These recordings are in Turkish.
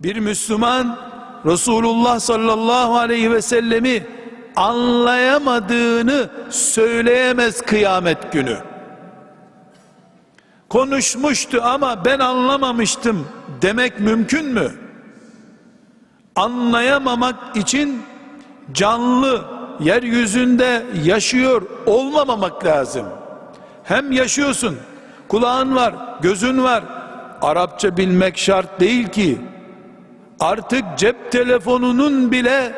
Bir Müslüman Resulullah sallallahu aleyhi ve sellemi anlayamadığını söyleyemez kıyamet günü. Konuşmuştu ama ben anlamamıştım demek mümkün mü? Anlayamamak için canlı yeryüzünde yaşıyor olmamamak lazım. Hem yaşıyorsun, kulağın var, gözün var. Arapça bilmek şart değil ki. Artık cep telefonunun bile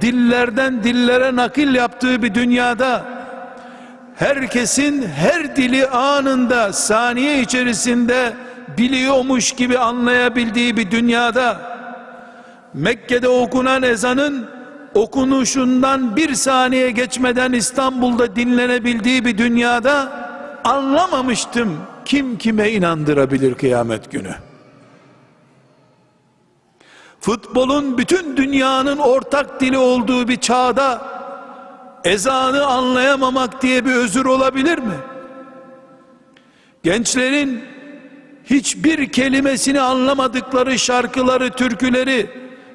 dillerden dillere nakil yaptığı bir dünyada herkesin her dili anında saniye içerisinde biliyormuş gibi anlayabildiği bir dünyada Mekke'de okunan ezanın okunuşundan bir saniye geçmeden İstanbul'da dinlenebildiği bir dünyada anlamamıştım kim kime inandırabilir kıyamet günü futbolun bütün dünyanın ortak dili olduğu bir çağda ezanı anlayamamak diye bir özür olabilir mi? Gençlerin hiçbir kelimesini anlamadıkları şarkıları, türküleri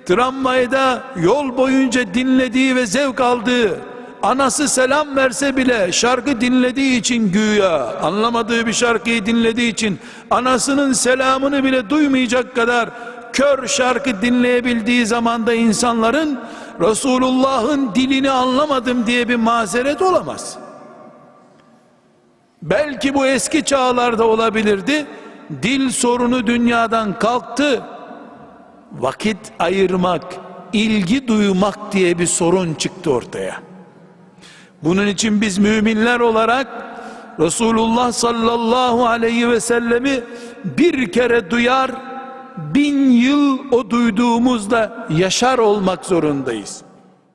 tramvayda yol boyunca dinlediği ve zevk aldığı anası selam verse bile şarkı dinlediği için güya anlamadığı bir şarkıyı dinlediği için anasının selamını bile duymayacak kadar kör şarkı dinleyebildiği zamanda insanların Resulullah'ın dilini anlamadım diye bir mazeret olamaz. Belki bu eski çağlarda olabilirdi. Dil sorunu dünyadan kalktı. Vakit ayırmak, ilgi duymak diye bir sorun çıktı ortaya. Bunun için biz müminler olarak Resulullah sallallahu aleyhi ve sellemi bir kere duyar, bin yıl o duyduğumuzda yaşar olmak zorundayız.